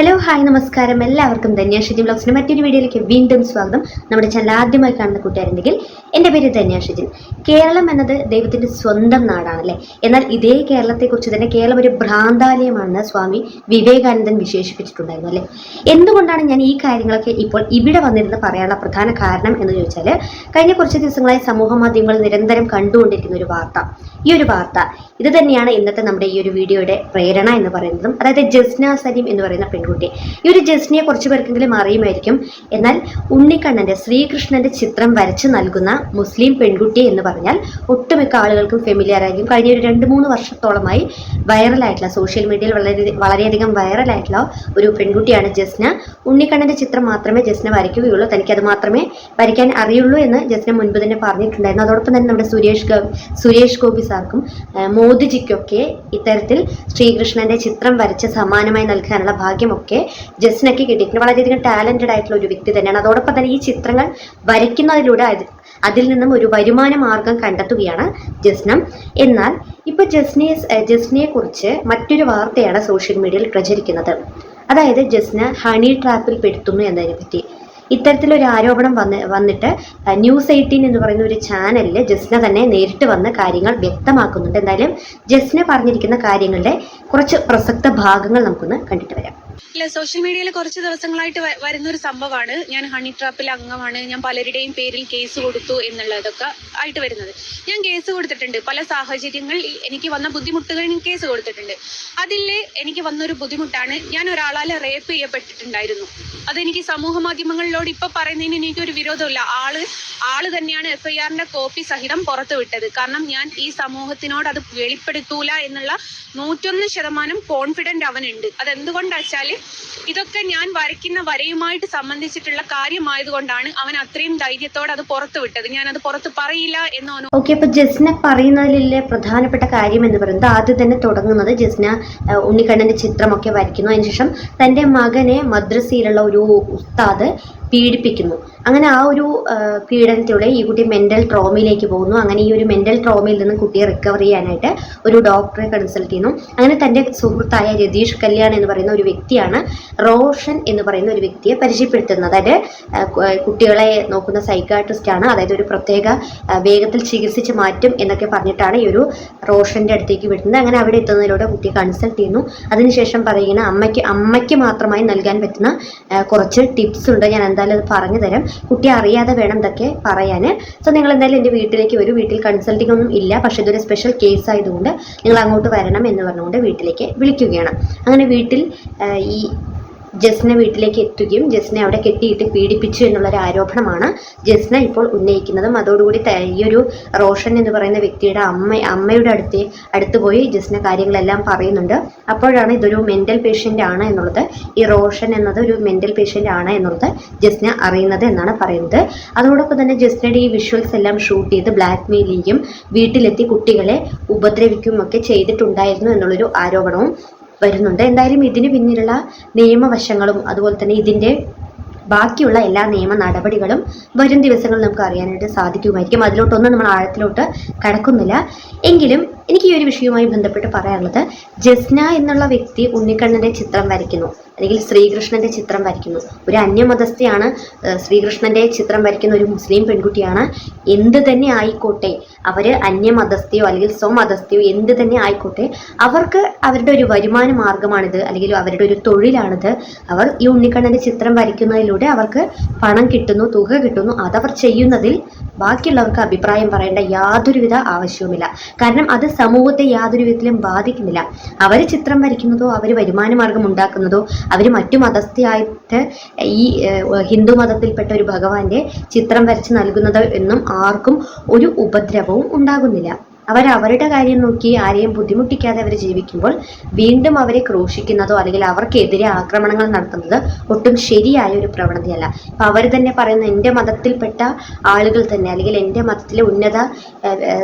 Hello hi നമസ്കാരം. എല്ലാവർക്കും ധന്യാഷിജി ബ്ലോഗ്സിന്റെ മറ്റൊരു വീഡിയോയിലേക്ക് വീണ്ടും സ്വാഗതം. നമ്മുടെ ചാനൽ ആദ്യമായി കാണുന്ന കൂട്ടുകാരുണ്ടെങ്കിൽ എന്റെ പേര് ധന്യാഷിജിൻ കേരളം എന്നത് ദൈവത്തിന്റെ സ്വന്തം നാടാണല്ലേ? എന്നാൽ ഇതേ കേരളത്തെക്കുറിച്ച് തന്നെ കേരളം ഒരു ഭ്രാന്താലയമാണെന്ന് സ്വാമി വിവേകാനന്ദൻ വിശേഷിപ്പിച്ചിട്ടുണ്ടായിരുന്നു അല്ലേ? എന്തുകൊണ്ടാണ് ഞാൻ ഈ കാര്യങ്ങളൊക്കെ ഇപ്പോൾ ഇവിടെ വന്നിരുന്ന് പറയാനുള്ള പ്രധാന കാരണം എന്ന് ചോദിച്ചാൽ കഴിഞ്ഞ കുറച്ച് ദിവസങ്ങളായി സമൂഹ മാധ്യമങ്ങൾ നിരന്തരം കണ്ടുകൊണ്ടിരിക്കുന്ന ഒരു വാർത്ത. ഈ ഒരു വാർത്ത ഇത് തന്നെയാണ് ഇന്നത്തെ നമ്മുടെ ഈ ഒരു വീഡിയോയുടെ പ്രേരണ എന്ന് പറയുന്നതും അതായത് ജസ്ന സലീം എന്ന് പറയുന്ന പെൺകുട്ടി ഈ ഒരു ജസ്റ്റിനെ കുറച്ച് പേർക്കെങ്കിലും അറിയുമായിരിക്കും. എന്നാൽ ഉണ്ണിക്കണ്ണന്റെ ശ്രീകൃഷ്ണന്റെ ചിത്രം വരച്ച് നൽകുന്ന മുസ്ലിം പെൺകുട്ടി എന്ന് പറഞ്ഞാൽ ഒട്ടുമിക്ക ആളുകൾക്കും ഫെമിലിയർ ആയിരിക്കും. കഴിഞ്ഞ ഒരു രണ്ട് മൂന്ന് വർഷത്തോളമായി വൈറലായിട്ടുള്ള സോഷ്യൽ മീഡിയയിൽ വളരെ വളരെയധികം വൈറലായിട്ടുള്ള ഒരു പെൺകുട്ടിയാണ് ജസ്ന. ഉണ്ണിക്കണ്ണന്റെ ചിത്രം മാത്രമേ ജസ്ന വരയ്ക്കുകയുള്ളൂ. തനിക്ക് അത് മാത്രമേ വരയ്ക്കാൻ അറിയുള്ളൂ എന്ന് ജസ്ന മുൻപ് തന്നെ പറഞ്ഞിട്ടുണ്ടായിരുന്നു. അതോടൊപ്പം തന്നെ നമ്മുടെ സുരേഷ് സുരേഷ് ഗോപി സാർക്കും മോദിജിക്കൊക്കെ ഇത്തരത്തിൽ ശ്രീകൃഷ്ണന്റെ ചിത്രം വരച്ച് സമാനമായി നൽകാനുള്ള ഭാഗ്യമൊക്കെ ജസ്റ്റിനൊക്കെ കിട്ടിയിട്ടുണ്ട്. വളരെയധികം ടാലന്റഡ് ആയിട്ടുള്ള ഒരു വ്യക്തി തന്നെയാണ്. അതോടൊപ്പം തന്നെ ഈ ചിത്രങ്ങൾ വരയ്ക്കുന്നതിലൂടെ അത് അതിൽ നിന്നും ഒരു വരുമാന മാർഗം കണ്ടെത്തുകയാണ് ജസ്നം. എന്നാൽ ഇപ്പൊ ജസ്നയെ ജസ്നയെ കുറിച്ച് മറ്റൊരു വാർത്തയാണ് സോഷ്യൽ മീഡിയയിൽ പ്രചരിക്കുന്നത്. അതായത് ജസ്ന ഹണി ട്രാപ്പിൽ പെടുത്തുന്നു എന്നതിനെ പറ്റി. ഇത്തരത്തിലൊരു ആരോപണം വന്ന് വന്നിട്ട് ന്യൂസ് എയ്റ്റീൻ എന്ന് പറയുന്ന ഒരു ചാനലിൽ ജസ്ന തന്നെ നേരിട്ട് വന്ന് കാര്യങ്ങൾ വ്യക്തമാക്കുന്നുണ്ട്. എന്തായാലും ജസ്ന പറഞ്ഞിരിക്കുന്ന കാര്യങ്ങളുടെ കുറച്ച് പ്രസക്ത ഭാഗങ്ങൾ നമുക്കൊന്ന് കണ്ടിട്ട് വരാം. ഇല്ല സോഷ്യൽ മീഡിയയിൽ കുറച്ച് ദിവസങ്ങളായിട്ട് വരുന്ന ഒരു സംഭവമാണ് ഞാൻ ഹണി ട്രാപ്പിൽ അംഗമാണ്. ഞാൻ പലരുടെയും പേരിൽ കേസ് കൊടുത്തു എന്നുള്ളതൊക്കെ ആയിട്ട് വരുന്നത്. ഞാൻ കേസ് കൊടുത്തിട്ടുണ്ട്. പല സാഹചര്യങ്ങൾ എനിക്ക് വന്ന ബുദ്ധിമുട്ടുകൾ കേസ് കൊടുത്തിട്ടുണ്ട്. അതിൽ എനിക്ക് വന്നൊരു ബുദ്ധിമുട്ടാണ്. ഞാൻ ഒരാളാൽ റേപ്പ് ചെയ്യപ്പെട്ടിട്ടുണ്ടായിരുന്നു. അതെനിക്ക് സമൂഹ മാധ്യമങ്ങളിലോട് ഇപ്പൊ പറയുന്നതിന് എനിക്കൊരു വിരോധമില്ല ആൾ ആൾ തന്നെയാണ് എഫ്ഐആറിന്റെ കോപ്പി സഹിതം പുറത്തു വിട്ടത്. കാരണം ഞാൻ ഈ സമൂഹത്തിനോട് അത് വെളിപ്പെടുത്തൂല എന്നുള്ള നൂറ്റൊന്ന് ശതമാനം കോൺഫിഡന്റ് അവനുണ്ട്. അതെന്തുകൊണ്ടാ ഇതൊക്കെ ഞാൻ വരയ്ക്കുന്ന വരയുമായിട്ട് സംബന്ധിച്ചിട്ടുള്ള കാര്യമായതുകൊണ്ടാണ് അവൻ അത്രയും ധൈര്യത്തോടെ അത് പുറത്തു വിട്ടത്. ഞാൻ അത് പുറത്ത് പറയില്ല എന്ന് ഓക്കെ അപ്പൊ ജസ്ന പറയുന്നതിലെ പ്രധാനപ്പെട്ട കാര്യം എന്ന് പറയുന്നത് ആദ്യം തന്നെ തുടങ്ങുന്നത് ജസ്ന ഉണ്ണിക്കണ്ണന്റെ ചിത്രമൊക്കെ വരയ്ക്കുന്നു. അതിനുശേഷം തന്റെ മകനെ മദ്രസയിലുള്ള ഒരു ഉസ്താദ് പീഡിപ്പിക്കുന്നു. അങ്ങനെ ആ ഒരു പീഡനത്തിലൂടെ ഈ കുട്ടി മെന്റൽ ട്രോമയിലേക്ക് പോകുന്നു. അങ്ങനെ ഈ ഒരു മെന്റൽ ട്രോമയിൽ നിന്ന് കുട്ടിയെ റിക്കവർ ചെയ്യാനായിട്ട് ഒരു ഡോക്ടറെ കൺസൾട്ട് ചെയ്യുന്നു. അങ്ങനെ തന്റെ സുഹൃത്തായ രതീഷ് കല്യാൺ എന്ന് പറയുന്ന ഒരു വ്യക്തിയാണ് റോഷൻ എന്ന് പറയുന്ന ഒരു വ്യക്തിയെ പരിചയപ്പെടുത്തുന്നത്. അതായത് കുട്ടികളെ നോക്കുന്ന സൈക്കാട്രിസ്റ്റ് ആണ്. അതായത് ഒരു പ്രത്യേക വേഗത്തിൽ ചികിത്സിച്ച് മാറ്റും എന്നൊക്കെ പറഞ്ഞിട്ടാണ് ഈ ഒരു റോഷന്റെ അടുത്തേക്ക് വിടുന്നത്. അങ്ങനെ അവിടെ എത്തുന്നതിലൂടെ കുട്ടിയെ കൺസൾട്ട് ചെയ്യുന്നു. അതിനുശേഷം പറയുന്ന അമ്മയ്ക്ക് അമ്മയ്ക്ക് മാത്രമായി നൽകാൻ പറ്റുന്ന കുറച്ച് ടിപ്സ് ഉണ്ട്. ഞാൻ എന്തായാലും അത് പറഞ്ഞു തരാം. കുട്ടി അറിയാതെ വേണം ഇതൊക്കെ പറയാൻ സോ നിങ്ങൾ എന്തായാലും എന്റെ വീട്ടിലേക്ക് വരും. വീട്ടിൽ കൺസൾട്ടിംഗ് ഒന്നും ഇല്ല. പക്ഷേ ഇതൊരു സ്പെഷ്യൽ കേസ് ആയതുകൊണ്ട് നിങ്ങൾ അങ്ങോട്ട് വരണം എന്ന് പറഞ്ഞുകൊണ്ട് വീട്ടിലേക്ക് വിളിക്കുകയാണ്. അങ്ങനെ വീട്ടിൽ ഈ ജസ്ന വീട്ടിലേക്ക് എത്തുകയും ജസ്നെ അവിടെ കെട്ടിയിട്ട് പീഡിപ്പിച്ചു എന്നുള്ളൊരു ആരോപണമാണ് ജസ്ന ഇപ്പോൾ ഉന്നയിക്കുന്നതും. അതോടുകൂടി ഈ ഒരു റോഷൻ എന്ന് പറയുന്ന വ്യക്തിയുടെ അമ്മ അമ്മയുടെ അടുത്ത് അടുത്ത് പോയി ജസ്ന കാര്യങ്ങളെല്ലാം പറയുന്നുണ്ട്. അപ്പോഴാണ് ഇതൊരു മെന്റൽ പേഷ്യന്റ് ആണ് എന്നുള്ളത്. ഈ റോഷൻ എന്നത് ഒരു മെന്റൽ പേഷ്യന്റ് ആണ് എന്നുള്ളത് ജസ്ന അറിയുന്നത് എന്നാണ് പറയുന്നത്. അതോടൊപ്പം തന്നെ ജസ്നയുടെ ഈ വിഷ്വൽസ് എല്ലാം ഷൂട്ട് ചെയ്ത് ബ്ലാക്ക് മെയിൽ ചെയ്യും വീട്ടിലെത്തി കുട്ടികളെ ഉപദ്രവിക്കുകയും ഒക്കെ ചെയ്തിട്ടുണ്ടായിരുന്നു എന്നുള്ളൊരു ആരോപണവും വരുന്നുണ്ട്. എന്തായാലും ഇതിന് പിന്നിലുള്ള നിയമവശങ്ങളും അതുപോലെ തന്നെ ഇതിന്റെ ബാക്കിയുള്ള എല്ലാ നിയമ നടപടികളും വരും ദിവസങ്ങളിൽ നമുക്ക് അറിയാനായിട്ട് സാധിക്കുമായിരിക്കും. അതിലോട്ടൊന്നും നമ്മൾ ആഴത്തിലോട്ട് കടക്കുന്നില്ല. എങ്കിലും എനിക്ക് ഈ ഒരു വിഷയവുമായി ബന്ധപ്പെട്ട് പറയാനുള്ളത് ജസ്ന എന്നുള്ള വ്യക്തി ഉണ്ണിക്കണ്ണന്റെ ചിത്രം വരയ്ക്കുന്നു. അല്ലെങ്കിൽ ശ്രീകൃഷ്ണന്റെ ചിത്രം വരയ്ക്കുന്നു. ഒരു അന്യമതസ്ഥയാണ് ശ്രീകൃഷ്ണന്റെ ചിത്രം വരയ്ക്കുന്ന ഒരു മുസ്ലിം പെൺകുട്ടിയാണ്. എന്ത് തന്നെ ആയിക്കോട്ടെ അവർ അന്യമതസ്ഥയോ അല്ലെങ്കിൽ സ്വമതസ്ഥയോ എന്ത് തന്നെ ആയിക്കോട്ടെ അവർക്ക് അവരുടെ ഒരു വരുമാന മാർഗമാണിത് അല്ലെങ്കിൽ അവരുടെ ഒരു തൊഴിലാണിത്. അവർ ഈ ഉണ്ണിക്കണ്ണന്റെ ചിത്രം വരയ്ക്കുന്നതിലൂടെ അവർക്ക് പണം കിട്ടുന്നു തുക കിട്ടുന്നു. അതവർ ചെയ്യുന്നതിൽ ബാക്കിയുള്ളവർക്ക് അഭിപ്രായം പറയേണ്ട യാതൊരുവിധ ആവശ്യവുമില്ല. കാരണം അത് സമൂഹത്തെ യാതൊരു വിധത്തിലും ബാധിക്കുന്നില്ല. അവർ ചിത്രം വരയ്ക്കുന്നതോ അവർ വരുമാന മാർഗം ഉണ്ടാക്കുന്നതോ അവർ മറ്റു മതസ്ഥയായിട്ട് ഈ ഹിന്ദു മതത്തിൽപ്പെട്ട ഒരു ഭഗവാന്റെ ചിത്രം വരച്ച് നൽകുന്നത് എന്നും ആർക്കും ഒരു ഉപദ്രവവും ഉണ്ടാകുന്നില്ല. അവർ അവരുടെ കാര്യം നോക്കി ആരെയും ബുദ്ധിമുട്ടിക്കാതെ അവർ ജീവിക്കുമ്പോൾ വീണ്ടും അവരെ ക്രൂശിക്കുന്നതോ അല്ലെങ്കിൽ അവർക്കെതിരെ ആക്രമണങ്ങൾ നടത്തുന്നത് ഒട്ടും ശരിയായ ഒരു പ്രവണതയല്ല. അപ്പൊ അവർ തന്നെ പറയുന്ന എന്റെ മതത്തിൽപ്പെട്ട ആളുകൾ തന്നെ അല്ലെങ്കിൽ എന്റെ മതത്തിലെ ഉന്നത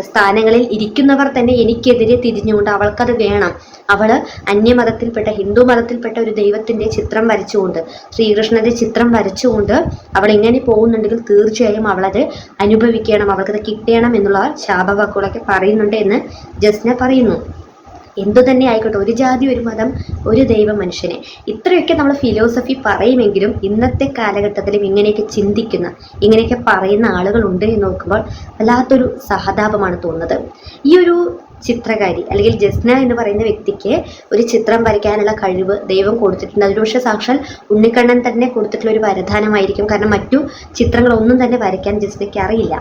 സ്ഥാനങ്ങളിൽ ഇരിക്കുന്നവർ തന്നെ എനിക്കെതിരെ തിരിഞ്ഞുകൊണ്ട് അവൾക്കത് വേണം. അവൾ അന്യമതത്തിൽപ്പെട്ട ഹിന്ദു മതത്തിൽപ്പെട്ട ഒരു ദൈവത്തിന്റെ ചിത്രം വരച്ചുകൊണ്ട് ശ്രീകൃഷ്ണന്റെ ചിത്രം വരച്ചുകൊണ്ട് അവൾ ഇങ്ങനെ പോകുന്നുണ്ടെങ്കിൽ തീർച്ചയായും അവളത് അനുഭവിക്കണം അവൾക്കത് കിട്ടണം എന്നുള്ള ശാപവാക്കുകളൊക്കെ പറയുന്നുണ്ട് എന്ന് ജസ്ന പറയുന്നു. എന്തു തന്നെ ആയിക്കോട്ടെ ഒരു ജാതി ഒരു മതം ഒരു ദൈവം മനുഷ്യനെ. ഇത്രയൊക്കെ നമ്മൾ ഫിലോസഫി പറയുമെങ്കിലും ഇന്നത്തെ കാലഘട്ടത്തിലും ഇങ്ങനെയൊക്കെ ചിന്തിക്കുന്ന ഇങ്ങനെയൊക്കെ പറയുന്ന ആളുകളുണ്ട് എന്ന് നോക്കുമ്പോൾ വല്ലാത്തൊരു സഹതാപമാണ് തോന്നുന്നത്. ഈ ഒരു ചിത്രകാരി അല്ലെങ്കിൽ ജസ്ന എന്ന് പറയുന്ന വ്യക്തിക്ക് ഒരു ചിത്രം വരയ്ക്കാനുള്ള കഴിവ് ദൈവം കൊടുത്തിട്ടുണ്ട്. അതിന് പക്ഷേ സാക്ഷാൽ ഉണ്ണിക്കണ്ണൻ തന്നെ കൊടുത്തിട്ടുള്ള ഒരു വരദാനമായിരിക്കും. കാരണം മറ്റു ചിത്രങ്ങളൊന്നും തന്നെ വരയ്ക്കാൻ ജസ്നയ്ക്ക് അറിയില്ല.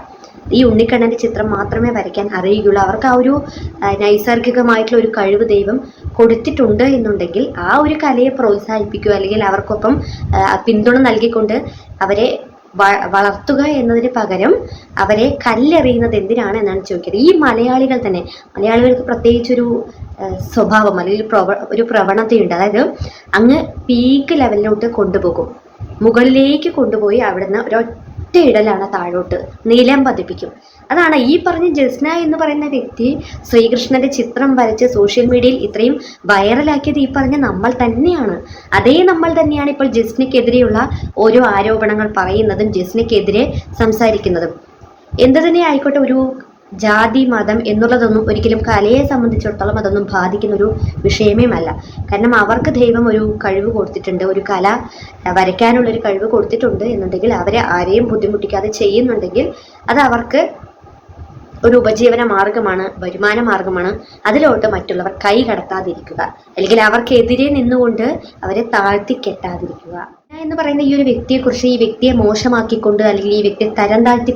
ഈ ഉണ്ണിക്കണ്ണന്റെ ചിത്രം മാത്രമേ വരയ്ക്കാൻ അറിയുകയുള്ളൂ. അവർക്ക് ആ ഒരു നൈസർഗികമായിട്ടുള്ള ഒരു ദൈവം കൊടുത്തിട്ടുണ്ട് എന്നുണ്ടെങ്കിൽ ആ ഒരു കലയെ പ്രോത്സാഹിപ്പിക്കുക അല്ലെങ്കിൽ അവർക്കൊപ്പം പിന്തുണ നൽകിക്കൊണ്ട് അവരെ വളർത്തുക എന്നതിന് പകരം അവരെ കല്ലെറിയുന്നത് എന്തിനാണ് എന്നാണ് ചോദിക്കുന്നത്. ഈ മലയാളികൾ തന്നെ മലയാളികൾക്ക് പ്രത്യേകിച്ചൊരു ഒരു സ്വഭാവം അല്ലെങ്കിൽ പ്രവ ഒരു പ്രവണതയുണ്ട്. അതായത് അങ്ങ് പീക്ക് ലെവലിലോട്ട് കൊണ്ടുപോകും. മുകളിലേക്ക് കൊണ്ടുപോയി അവിടുന്ന് ഒരൊറ്റ ഇടലാണ് താഴോട്ട്. നീലം പതിപ്പിക്കും. അതാണ് ഈ പറഞ്ഞ ജസ്ന എന്ന് പറയുന്ന വ്യക്തി ശ്രീകൃഷ്ണന്റെ ചിത്രം വരച്ച് സോഷ്യൽ മീഡിയയിൽ ഇത്രയും വൈറലാക്കിയത് ഈ പറഞ്ഞ നമ്മൾ തന്നെയാണ്. അതേ നമ്മൾ തന്നെയാണ് ഇപ്പോൾ ജസ്നയ്ക്കെതിരെയുള്ള ഓരോ ആരോപണങ്ങൾ പറയുന്നതും ജസ്നയ്ക്കെതിരെ സംസാരിക്കുന്നതും. എന്ത് തന്നെ ആയിക്കോട്ടെ ഒരു ജാതി മതം എന്നുള്ളതൊന്നും ഒരിക്കലും കലയെ സംബന്ധിച്ചിടത്തോളം അതൊന്നും ബാധിക്കുന്ന ഒരു വിഷയമേമല്ല. കാരണം അവർക്ക് ദൈവം ഒരു കഴിവ് കൊടുത്തിട്ടുണ്ട് ഒരു കല വരയ്ക്കാനുള്ള ഒരു കഴിവ് കൊടുത്തിട്ടുണ്ട് എന്നുണ്ടെങ്കിൽ അവരെ ആരെയും ബുദ്ധിമുട്ടിക്കാതെ ചെയ്യുന്നുണ്ടെങ്കിൽ അത് അവർക്ക് ഒരു ഉപജീവന മാർഗമാണ് വരുമാന മാർഗമാണ്. അതിലോട്ട് മറ്റുള്ളവർ കൈ കടത്താതിരിക്കുക. അല്ലെങ്കിൽ അവർക്കെതിരെ നിന്നുകൊണ്ട് അവരെ താഴ്ത്തി കെട്ടാതിരിക്കുക. എന്ന് പറയുന്ന ഈ ഒരു വ്യക്തിയെ കുറിച്ച് ഈ വ്യക്തിയെ മോശമാക്കിക്കൊണ്ട് അല്ലെങ്കിൽ ഈ വ്യക്തിയെ തരം താഴ്ത്തി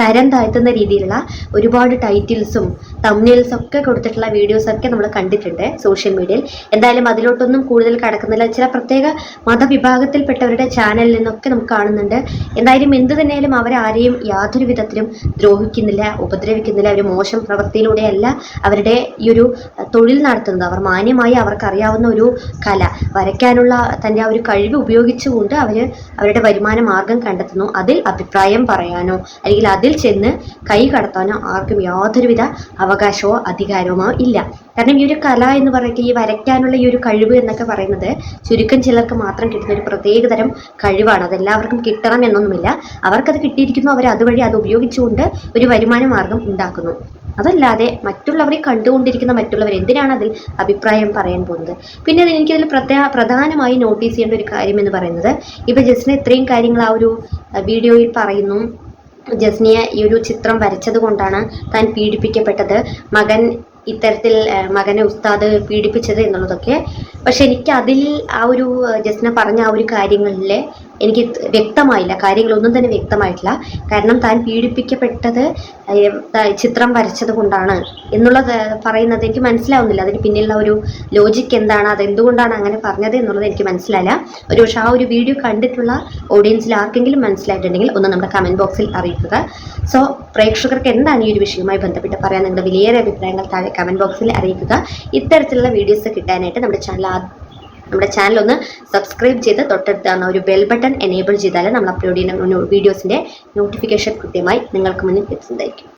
തരം താഴ്ത്തുന്ന രീതിയിലുള്ള ഒരുപാട് ടൈറ്റിൽസും തമ്മിൽസും ഒക്കെ കൊടുത്തിട്ടുള്ള വീഡിയോസ് ഒക്കെ നമ്മൾ കണ്ടിട്ടുണ്ട് സോഷ്യൽ മീഡിയയിൽ എന്തായാലും അതിലോട്ടൊന്നും കൂടുതൽ കടക്കുന്നില്ല. ചില പ്രത്യേക മതവിഭാഗത്തിൽപ്പെട്ടവരുടെ ചാനലിൽ നിന്നൊക്കെ നമുക്ക് കാണുന്നുണ്ട്. എന്തായാലും എന്ത് തന്നെയാലും അവരാരെയും യാതൊരു വിധത്തിലും ദ്രോഹിക്കുന്നില്ല ഉപദ്രവിക്കുന്നില്ല. അവർ മോശം പ്രവൃത്തിയിലൂടെയല്ല അവരുടെ ഈ ഒരു തൊഴിൽ നടത്തുന്നത്. അവർ മാന്യമായി അവർക്കറിയാവുന്ന ഒരു കല വരയ്ക്കാനുള്ള തന്റെ ആ ഒരു കഴിവ് ഉപയോഗിച്ചുകൊണ്ട് അവർ അവരുടെ വരുമാന മാർഗം കണ്ടെത്തുന്നു. അതിൽ അഭിപ്രായം പറയാനോ അല്ലെങ്കിൽ അതിൽ ചെന്ന് കൈ കടത്താനോ ആർക്കും യാതൊരുവിധ അവകാശമോ അധികാരമോ ഇല്ല. കാരണം ഈ ഒരു കല എന്ന് പറയുന്നത് ഈ വരയ്ക്കാനുള്ള ഈ ഒരു കഴിവ് എന്നൊക്കെ പറയുന്നത് ചുരുക്കം ചിലർക്ക് മാത്രം കിട്ടുന്ന ഒരു പ്രത്യേകതരം കഴിവാണ്. അതെല്ലാവർക്കും കിട്ടണം എന്നൊന്നുമില്ല. അവർക്കത് കിട്ടിയിരിക്കുന്നു അവർ അതുവഴി അത് ഉപയോഗിച്ചുകൊണ്ട് ഒരു വരുമാന മാർഗം ഉണ്ടാക്കുന്നു. അതല്ലാതെ മറ്റുള്ളവരെ കണ്ടുകൊണ്ടിരിക്കുന്ന മറ്റുള്ളവർ എന്തിനാണ് അതിൽ അഭിപ്രായം പറയാൻ പോകുന്നത്? പിന്നെ എനിക്കതിൽ പ്രത്യേക പ്രധാനമായി നോട്ടീസ് ചെയ്യേണ്ട ഒരു കാര്യം എന്ന് പറയുന്നത് ഇപ്പം ജസ്റ്റിന് ഇത്രയും കാര്യങ്ങൾ ആ ഒരു വീഡിയോയിൽ പറയുന്നു. ജസ്നിയ ഈ ഒരു ചിത്രം വരച്ചത് കൊണ്ടാണ് താൻ പീഡിപ്പിക്കപ്പെട്ടത്. മകൻ ഇത്തരത്തിൽ മകനെ ഉസ്താദ് പീഡിപ്പിച്ചത് എന്നുള്ളതൊക്കെ. പക്ഷെ എനിക്ക് അതിൽ ആ ഒരു ജസ്ന പറഞ്ഞ ആ ഒരു കാര്യങ്ങളിൽ എനിക്ക് വ്യക്തമായില്ല കാര്യങ്ങളൊന്നും തന്നെ വ്യക്തമായിട്ടില്ല. കാരണം താൻ പീഡിപ്പിക്കപ്പെട്ടത് ചിത്രം വരച്ചത് കൊണ്ടാണ് എന്നുള്ളത് പറയുന്നത് എനിക്ക് മനസ്സിലാവുന്നില്ല. അതിന് പിന്നിലുള്ള ഒരു ലോജിക്ക് എന്താണ് അത് എന്തുകൊണ്ടാണ് അങ്ങനെ പറഞ്ഞത് എന്നുള്ളത് എനിക്ക് മനസ്സിലായില്ല. ഒരു പക്ഷേ ആ ഒരു വീഡിയോ കണ്ടിട്ടുള്ള ഓഡിയൻസിൽ ആർക്കെങ്കിലും മനസ്സിലായിട്ടുണ്ടെങ്കിൽ ഒന്ന് നമ്മുടെ കമന്റ് ബോക്സിൽ അറിയിക്കുക. സോ പ്രേക്ഷകർക്ക് എന്താണ് ഈ ഒരു വിഷയവുമായി ബന്ധപ്പെട്ട് പറയാൻ നിങ്ങളുടെ വിലയേറെ അഭിപ്രായങ്ങൾ താഴെ കമന്റ് ബോക്സിൽ അറിയിക്കുക. ഇത്തരത്തിലുള്ള വീഡിയോസ് കിട്ടാനായിട്ട് നമ്മുടെ ചാനൽ നമ്മുടെ ചാനൽ ഒന്ന് സബ്സ്ക്രൈബ് ചെയ്ത് തൊട്ടടുത്താണ് ഒരു ബെൽ ബട്ടൺ എനേബിൾ ചെയ്താൽ നമ്മൾ അപ്ലോഡ് ചെയ്യുന്ന വീഡിയോസിന്റെ നോട്ടിഫിക്കേഷൻ കൃത്യമായി നിങ്ങൾക്ക് മുന്നിൽ എത്തുന്നതായിരിക്കും